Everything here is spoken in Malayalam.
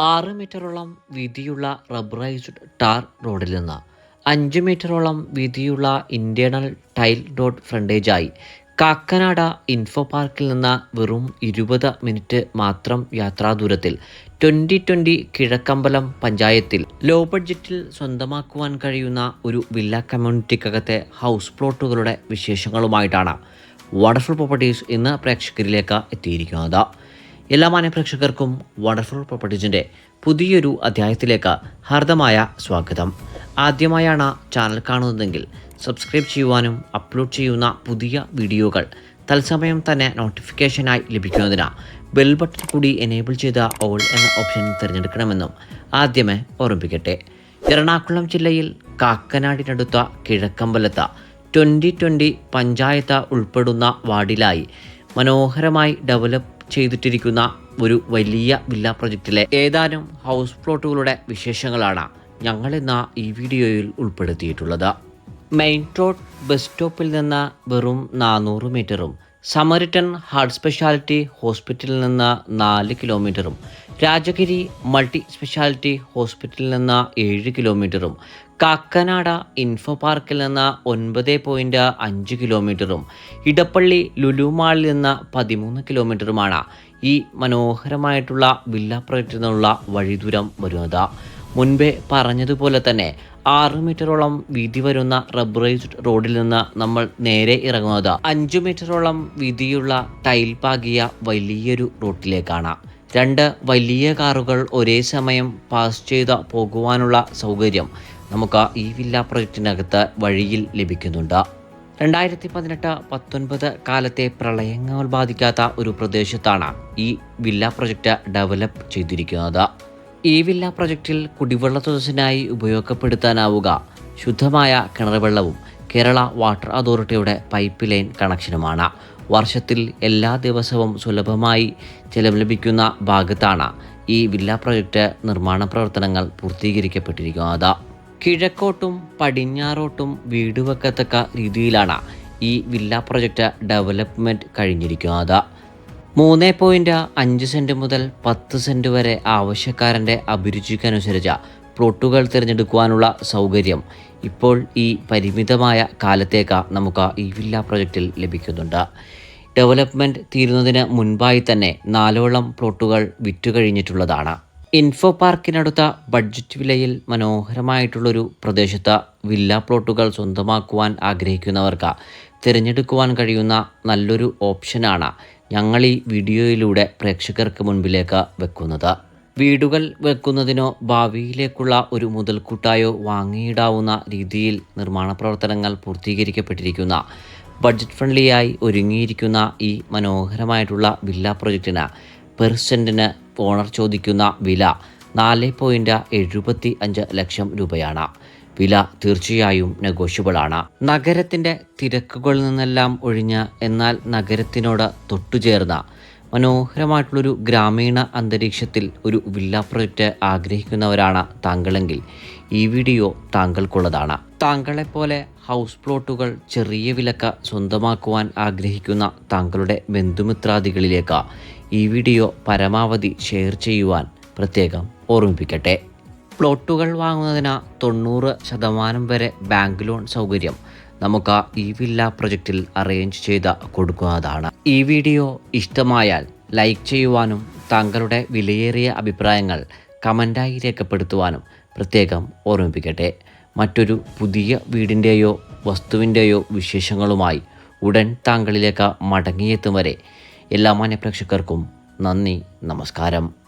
ആറ് മീറ്ററോളം വീതിയുള്ള റബ്ബറൈസ്ഡ് ടാർ റോഡിൽ നിന്ന് അഞ്ച് മീറ്ററോളം വീതിയുള്ള ഇന്റേണൽ ടൈൽ റോഡ് ഫ്രണ്ടേജായി കാക്കനാട ഇൻഫോ പാർക്കിൽ നിന്ന് വെറും ഇരുപത് മിനിറ്റ് മാത്രം യാത്രാ ദൂരത്തിൽ ട്വന്റി ട്വന്റി കിഴക്കമ്പലം പഞ്ചായത്തിൽ ലോ ബഡ്ജറ്റിൽ സ്വന്തമാക്കുവാൻ കഴിയുന്ന ഒരു വില്ല കമ്മ്യൂണിറ്റിക്കകത്തെ ഹൗസ് പ്ലോട്ടുകളുടെ വിശേഷങ്ങളുമായിട്ടാണ് വണ്ടർഫുൾ പ്രോപ്പർട്ടീസ് ഇന്ന് പ്രേക്ഷകരിലേക്ക് എത്തിയിരിക്കുന്നത്. എല്ലാ മാന്യപ്രേക്ഷകർക്കും വണ്ടർഫുൾ പ്രോപ്പർട്ടീസിന്റെ പുതിയൊരു അധ്യായത്തിലേക്ക് ഹാർദമായ സ്വാഗതം. ആദ്യമായാണ് ചാനൽ കാണുന്നതെങ്കിൽ സബ്സ്ക്രൈബ് ചെയ്യുവാനും അപ്ലോഡ് ചെയ്യുന്ന പുതിയ വീഡിയോകൾ തത്സമയം തന്നെ നോട്ടിഫിക്കേഷനായി ലഭിക്കുന്നതിന് ബെൽ ബട്ടൺ കൂടി എനേബിൾ ചെയ്ത ഓൾ എന്ന ഓപ്ഷൻ തിരഞ്ഞെടുക്കണമെന്നും ആദ്യമേ ഓർമ്മിപ്പിക്കട്ടെ. എറണാകുളം ജില്ലയിൽ കാക്കനാടിനടുത്ത കിഴക്കമ്പലത്ത് ട്വന്റി ട്വന്റി പഞ്ചായത്ത് ഉൾപ്പെടുന്ന വാർഡിലായി മനോഹരമായി ഡെവലപ്പ് ചെയ്തിട്ടിരിക്കുന്ന ഒരു വലിയ വില്ല പ്രൊജക്റ്റിലെ ഏതാനും ഹൗസ് പ്ലോട്ടുകളുടെ വിശേഷങ്ങളാണ് ഞങ്ങൾ ഇന്ന് ഈ വീഡിയോയിൽ ഉൾപ്പെടുത്തിയിട്ടുള്ളത്. മെയിൻ റോഡ് ബസ് സ്റ്റോപ്പിൽ നിന്ന് വെറും നാനൂറ് മീറ്ററും സമരിട്ടൺ ഹാർട്ട് സ്പെഷ്യാലിറ്റി ഹോസ്പിറ്റലിൽ നിന്ന് നാല് കിലോമീറ്ററും രാജഗിരി മൾട്ടി സ്പെഷ്യാലിറ്റി ഹോസ്പിറ്റലിൽ നിന്ന് ഏഴ് കിലോമീറ്ററും കാക്കനാട ഇൻഫോ പാർക്കിൽ നിന്ന് ഒൻപത് പോയിന്റ് അഞ്ച് കിലോമീറ്ററും ഇടപ്പള്ളി ലുലുമാളിൽ നിന്ന് പതിമൂന്ന് കിലോമീറ്ററുമാണ് ഈ മനോഹരമായിട്ടുള്ള വില്ല പ്രൊജക്റ്റിൽ നിന്നുള്ള വഴിദൂരം വരുന്നത്. മുൻപേ പറഞ്ഞതുപോലെ തന്നെ ആറ് മീറ്ററോളം വീതി വരുന്ന റബ്ബറൈസ്ഡ് റോഡിൽ നിന്ന് നമ്മൾ നേരെ ഇറങ്ങുന്നത്. അഞ്ചു മീറ്ററോളം വീതിയുള്ള ടൈൽ പാകിയ വലിയൊരു റൂട്ടിലേക്കാണ്. രണ്ട് വലിയ കാറുകൾ ഒരേ സമയം പാസ് ചെയ്ത് പോകുവാനുള്ള സൗകര്യം നമുക്ക് ഈ വില്ല പ്രൊജക്റ്റിനകത്ത് വഴിയിൽ ലഭിക്കുന്നുണ്ട്. രണ്ടായിരത്തി പതിനെട്ട് പത്തൊൻപത് കാലത്തെ പ്രളയങ്ങൾ ബാധിക്കാത്ത ഒരു പ്രദേശത്താണ് ഈ വില്ല പ്രൊജക്റ്റ് ഡെവലപ്പ് ചെയ്തിരിക്കുന്നത്. ഈ വില്ല പ്രൊജക്റ്റിൽ കുടിവെള്ള സ്രോതസ്സിനായി ഉപയോഗപ്പെടുത്താനാവുക. ശുദ്ധമായ കിണർ വെള്ളവും കേരള വാട്ടർ അതോറിറ്റിയുടെ പൈപ്പ് ലൈൻ കണക്ഷനുമാണ്. വർഷത്തിൽ എല്ലാ ദിവസവും സുലഭമായി ജലം ലഭിക്കുന്ന ഭാഗത്താണ് ഈ വില്ല പ്രൊജക്റ്റ് നിർമ്മാണ പ്രവർത്തനങ്ങൾ പൂർത്തീകരിക്കപ്പെട്ടിരിക്കുന്നത്. കിഴക്കോട്ടും പടിഞ്ഞാറോട്ടും വീട് വെക്കത്തക്ക രീതിയിലാണ് ഈ വില്ല പ്രൊജക്റ്റ് ഡെവലപ്മെന്റ് കഴിഞ്ഞിരിക്കുന്നത്. മൂന്ന് പോയിന്റ് അഞ്ച് സെന്റ് മുതൽ പത്ത് സെന്റ് വരെ ആവശ്യക്കാരന്റെ അഭിരുചിക്കനുസരിച്ച് പ്ലോട്ടുകൾ തിരഞ്ഞെടുക്കുവാനുള്ള സൗകര്യം ഇപ്പോൾ ഈ പരിമിതമായ കാലത്തേക്ക് നമുക്ക് ഈ വില്ല പ്രൊജക്റ്റിൽ ലഭിക്കുന്നുണ്ട്. ഡെവലപ്മെന്റ് തീരുന്നതിന് മുൻപായി തന്നെ നാലോളം പ്ലോട്ടുകൾ വിറ്റുകഴിഞ്ഞിട്ടുള്ളതാണ് ഇൻഫോ പാർക്കിനടുത്ത ബഡ്ജറ്റ് വിലയിൽ മനോഹരമായിട്ടുള്ളൊരു പ്രദേശത്ത് വില്ല പ്ലോട്ടുകൾ സ്വന്തമാക്കുവാൻ ആഗ്രഹിക്കുന്നവർക്ക് തിരഞ്ഞെടുക്കുവാൻ കഴിയുന്ന നല്ലൊരു ഓപ്ഷനാണ് ഞങ്ങൾ ഈ വീഡിയോയിലൂടെ പ്രേക്ഷകർക്ക് മുൻപിലേക്ക് വെക്കുന്നത്. വീടുകൾ വെക്കുന്നതിനോ ഭാവിയിലേക്കുള്ള ഒരു മുതൽക്കൂട്ടായോ വാങ്ങിയിടാവുന്ന രീതിയിൽ നിർമ്മാണ പ്രവർത്തനങ്ങൾ പൂർത്തീകരിക്കപ്പെട്ടിരിക്കുന്ന ബഡ്ജറ്റ് ഫ്രണ്ട്ലിയായി ഒരുങ്ങിയിരിക്കുന്ന ഈ മനോഹരമായിട്ടുള്ള വില്ല പ്രൊജക്റ്റിന് പെർ സെന്റിന് ഓണർ ചോദിക്കുന്ന വില നാല് പോയിന്റ് എഴുപത്തി അഞ്ച് ലക്ഷം രൂപയാണ്. വില തീർച്ചയായും നെഗോഷ്യബിളാണ് നഗരത്തിന്റെ തിരക്കുകളിൽ നിന്നെല്ലാം ഒഴിഞ്ഞ എന്നാൽ നഗരത്തിനോട് തൊട്ടുചേർന്ന മനോഹരമായിട്ടുള്ളൊരു ഗ്രാമീണ അന്തരീക്ഷത്തിൽ ഒരു വില്ല പ്രൊജക്റ്റ് ആഗ്രഹിക്കുന്നവരാണ് താങ്കളെങ്കിൽ ഈ വീഡിയോ താങ്കൾക്കുള്ളതാണ്. താങ്കളെപ്പോലെ ഹൗസ് പ്ലോട്ടുകൾ ചെറിയ വിലക്ക് സ്വന്തമാക്കുവാൻ ആഗ്രഹിക്കുന്ന താങ്കളുടെ ബന്ധുമിത്രാദികളിലേക്ക് ഈ വീഡിയോ പരമാവധി ഷെയർ ചെയ്യുവാൻ പ്രത്യേകം ഓർമ്മിപ്പിക്കട്ടെ. പ്ലോട്ടുകൾ വാങ്ങുന്നതിന് തൊണ്ണൂറ് ശതമാനം വരെ ബാങ്ക് ലോൺ സൗകര്യം. നമുക്ക് ഈ വില്ല പ്രൊജക്റ്റിൽ അറേഞ്ച് ചെയ്ത് കൊടുക്കുന്നതാണ് ഈ വീഡിയോ ഇഷ്ടമായാൽ ലൈക്ക് ചെയ്യുവാനും താങ്കളുടെ വിലയേറിയ അഭിപ്രായങ്ങൾ കമന്റായി രേഖപ്പെടുത്തുവാനും പ്രത്യേകം ഓർമ്മിപ്പിക്കട്ടെ. മറ്റൊരു പുതിയ വീടിന്റെയോ വസ്തുവിന്റെയോ വിശേഷങ്ങളുമായി ഉടൻ താങ്കളിലേക്ക് മടങ്ങിയെത്തും വരെ എല്ലാ മാന്യപ്രേക്ഷകർക്കും നന്ദി നമസ്കാരം.